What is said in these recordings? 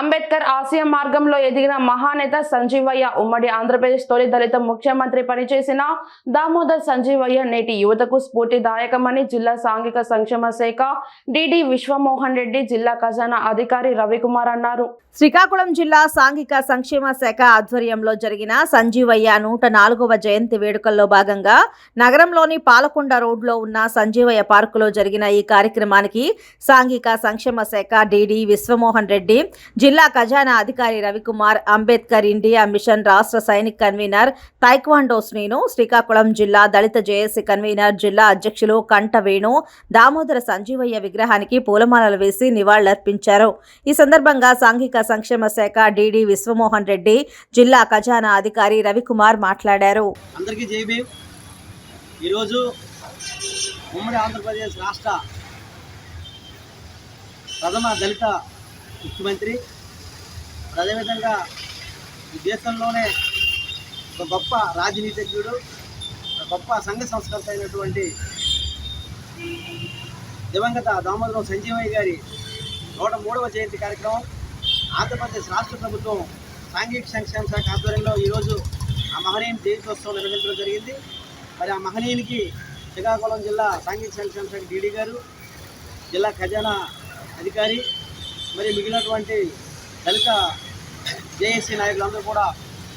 Ambedkar Asia మార్గంలో ఎదిగిన మహానేత సంజీవయ్య ఉమ్మడి ఆంధ్రప్రదేశ్ తొలి దళిత ముఖ్యమంత్రి పనిచేసిన దామోదర్ సంజీవయ్య నేటి యువతకు స్ఫూర్తిదాయకమని జిల్లా సాంఘిక సంక్షేమ శాఖ డిడి విశ్వమోహన్ రెడ్డి జిల్లా ఖజానా అధికారి రవికుమార్ అన్నారు. శ్రీకాకుళం జిల్లా సాంఘిక సంక్షేమ శాఖ ఆధ్వర్యంలో జరిగిన సంజీవయ్య నూట నాలుగవ జయంతి వేడుకల్లో భాగంగా నగరంలోని పాలకొండ రోడ్లో ఉన్న సంజీవయ్య పార్కులో జరిగిన ఈ కార్యక్రమానికి సాంఘిక సంక్షేమ శాఖ డిడి విశ్వమోహన్ రెడ్డి జిల్లా ఖజానా అధికారి రవికుమార్ అంబేద్కర్ ఇండియా మిషన్ రాష్ట్ర సైనిక్ కన్వీనర్ తైక్వాండో శ్రీను శ్రీకాకుళం జిల్లా దళిత జేఏసీ కన్వీనర్ జిల్లా అధ్యక్షులు కంట వేణు దామోదర సంజీవయ్య విగ్రహానికి పూలమాలలు వేసి నివాళులర్పించారు. ఈ సందర్భంగా సాంఘిక సంక్షేమ శాఖ డిడి విశ్వమోహన్ రెడ్డి జిల్లా ఖజానా అధికారి రవికుమార్ మాట్లాడారు. అందరికీ ఈరోజు ఉమ్మడి ఆంధ్రప్రదేశ్ రాష్ట్ర ప్రథమ దళిత ముఖ్యమంత్రి అదేవిధంగా ఈ దేశంలోనే ఒక గొప్ప రాజనీతిజ్ఞుడు ఒక గొప్ప సంఘ సంస్కర్త అయినటువంటి దివంగత దామోదరం సంజీవయ్య గారి నూట మూడవ జయంతి కార్యక్రమం ఆంధ్రప్రదేశ్ రాష్ట్ర ప్రభుత్వం సాంఘిక సంక్షేమ శాఖ ఆధ్వర్యంలో ఈరోజు ఆ మహనీయుని జయంతోత్సవం నిర్వహించడం జరిగింది. మరి ఆ మహనీయునికి శ్రీకాకుళం జిల్లా సాంఘిక సంక్షేమ శాఖ డీడీ గారు జిల్లా ఖజానా అధికారి మరి మిగిలినటువంటి దళిత జేఏసీ నాయకులందరూ కూడా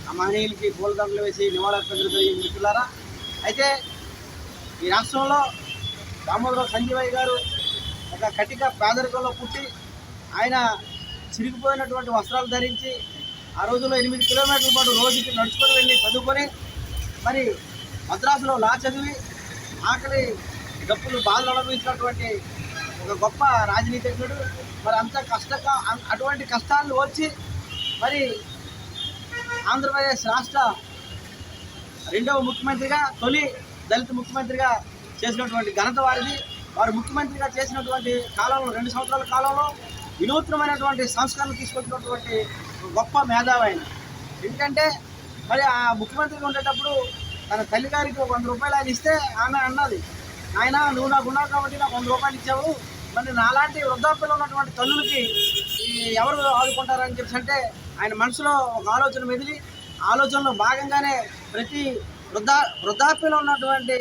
ఆ మహనీయులకి పూలదండలు వేసి నివాళులర్పించడం జరిగింది మిత్రులారా. అయితే ఈ రాష్ట్రంలో దామోదరం సంజీవయ్య గారు ఒక కటిక పేదరికంలో పుట్టి ఆయన చిరిగిపోయినటువంటి వస్త్రాలు ధరించి ఆ రోజుల్లో ఎనిమిది కిలోమీటర్ల పాటు రోజుకి నడుచుకొని వెళ్ళి చదువుకొని మరి మద్రాసులో లా చదివి ఆకలి డప్పులు బాధలు అనుభవించినటువంటి ఒక గొప్ప రాజనీతిజ్ఞుడు. మరి అంత కష్ట అటువంటి కష్టాలను వచ్చి మరి ఆంధ్రప్రదేశ్ రాష్ట్ర రెండవ ముఖ్యమంత్రిగా తొలి దళిత ముఖ్యమంత్రిగా చేసినటువంటి ఘనత వారిది. వారు ముఖ్యమంత్రిగా చేసినటువంటి కాలంలో రెండు సంవత్సరాల కాలంలో వినూత్నమైనటువంటి సంస్కరణలు తీసుకొచ్చినటువంటి ఒక గొప్ప మేధావి ఆయన. ఎందుకంటే మరి ఆ ముఖ్యమంత్రిగా ఉండేటప్పుడు తన తల్లిగారికి ఒక వంద రూపాయలు ఆయన ఇస్తే ఆమె అన్నది ఆయన నువ్వు నాకు ఉన్నావు కాబట్టి నాకు వంద రూపాయలు ఇచ్చావు. మరి నాలాంటి వృద్ధాప్యలో ఉన్నటువంటి తల్లులకి ఈ ఎవరు ఆదుకుంటారని చెప్పి అంటే ఆయన మనసులో ఒక ఆలోచన మెదిలి ఆలోచనలో భాగంగానే ప్రతి వృద్ధా వృద్ధాప్యలో ఉన్నటువంటి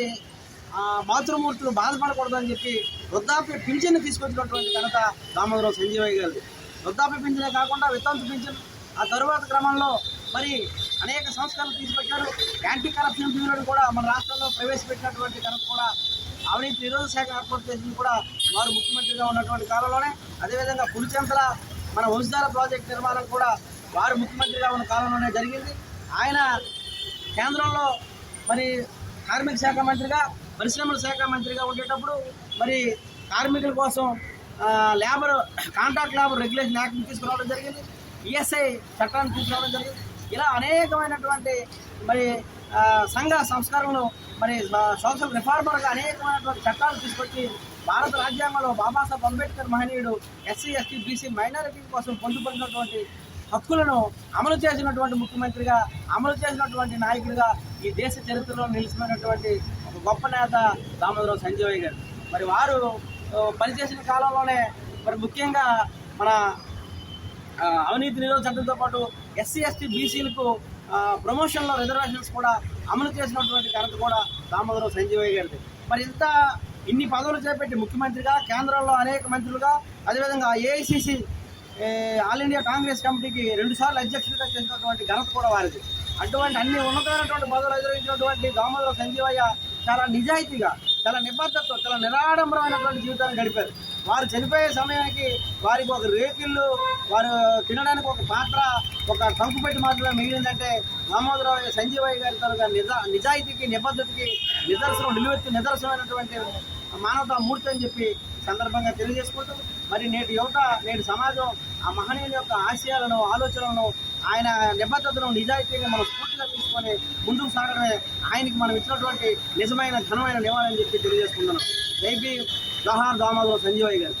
ఆ, మాతృమూర్తులు బాధపడకూడదని చెప్పి వృద్ధాప్య పింఛన్ తీసుకొచ్చినటువంటి ఘనత దామోదరావు సంజీవయ్య గారు వృద్ధాప్య పింఛనే కాకుండా వితంతు పింఛన్. ఆ తరువాత క్రమంలో మరి అనేక సంస్కరణలు తీసుకొచ్చారు. యాంటీ కరప్షన్ బ్యూరోని కూడా మన రాష్ట్రంలో ప్రవేశపెట్టినటువంటి ఘనత కూడా అవినీతి నిరోధక శాఖ ఏర్పాటు చేసింది కూడా వారు ముఖ్యమంత్రిగా ఉన్నటువంటి కాలంలోనే. అదేవిధంగా పులిచెంతల మన వంశధార ప్రాజెక్ట్ నిర్మాణం కూడా వారు ముఖ్యమంత్రిగా ఉన్న కాలంలోనే జరిగింది. ఆయన కేంద్రంలో మరి కార్మిక శాఖ మంత్రిగా పరిశ్రమల శాఖ మంత్రిగా ఉండేటప్పుడు మరి కార్మికుల కోసం లేబర్ కాంట్రాక్ట్ లేబర్ రెగ్యులేషన్ యాక్ట్ని తీసుకురావడం జరిగింది. ఈఎస్ఐ చట్టాన్ని తీసుకురావడం జరిగింది. ఇలా అనేకమైనటువంటి మరి సంఘ సంస్కరణలు మరి సోషల్ రిఫార్మర్గా అనేకమైనటువంటి చట్టాలు తీసుకొచ్చి భారత రాజ్యాంగంలో బాబాసాహెబ్ అంబేద్కర్ మహనీయుడు ఎస్సీ ఎస్టీ బీసీ మైనారిటీ కోసం పొందుపడినటువంటి హక్కులను అమలు చేసినటువంటి ముఖ్యమంత్రిగా అమలు చేసినటువంటి నాయకుడిగా ఈ దేశ చరిత్రలో నిలిచిపోయినటువంటి ఒక గొప్ప నేత దామోదరం సంజయ్ గారు. మరి వారు పనిచేసిన కాలంలోనే మరి ముఖ్యంగా మన అవినీతి నిరోధ చట్టంతో పాటు ఎస్సీ ఎస్టీ బీసీలకు ప్రమోషన్లో రిజర్వేషన్స్ కూడా అమలు చేసినటువంటి ఘనత కూడా దామోదరం సంజీవయ్య గారిది. మరి ఇంత ఇన్ని పదవులు చేపట్టి ముఖ్యమంత్రిగా కేంద్రంలో అనేక మంత్రులుగా అదేవిధంగా ఏఐసిసి ఆల్ ఇండియా కాంగ్రెస్ కమిటీకి రెండుసార్లు అధ్యక్షుడిగా చేసినటువంటి ఘనత కూడా వారిది. అటువంటి అన్ని ఉన్నతమైనటువంటి పదవులు ఎదురించినటువంటి దామోదరం సంజీవయ్య చాలా నిజాయితీగా చాలా నిబద్ధతతో చాలా నిరాడంబరమైనటువంటి జీవితాన్ని గడిపారు. వారు చనిపోయే సమయానికి వారికి ఒక రేకిళ్ళు వారు తినడానికి ఒక పాత్ర ఒక టంకు పెట్టి మాత్రమే మిగిలిందంటే రామోదరావు సంజీవయ్య గారి తరగా నిజా నిజాయితీకి నిబద్ధతకి నిదర్శనం నిలువెత్తు నిదర్శనమైనటువంటి మానవతా మూర్తి అని చెప్పి సందర్భంగా తెలియజేసుకుంటూ మరి నేటి యువత నేటి సమాజం ఆ మహనీయుల యొక్క ఆశయాలను ఆలోచనలను ఆయన నిబద్ధతను నిజాయితీగా మనం స్ఫూర్తిగా తీసుకొని ముందుకు సాగడమే ఆయనకి మనం ఇచ్చినటువంటి నిజమైన ఘనమైన నివాళని చెప్పి తెలియజేసుకుంటున్నాం. జై భీమ్ దామోదర సంజీవయ్య గారు.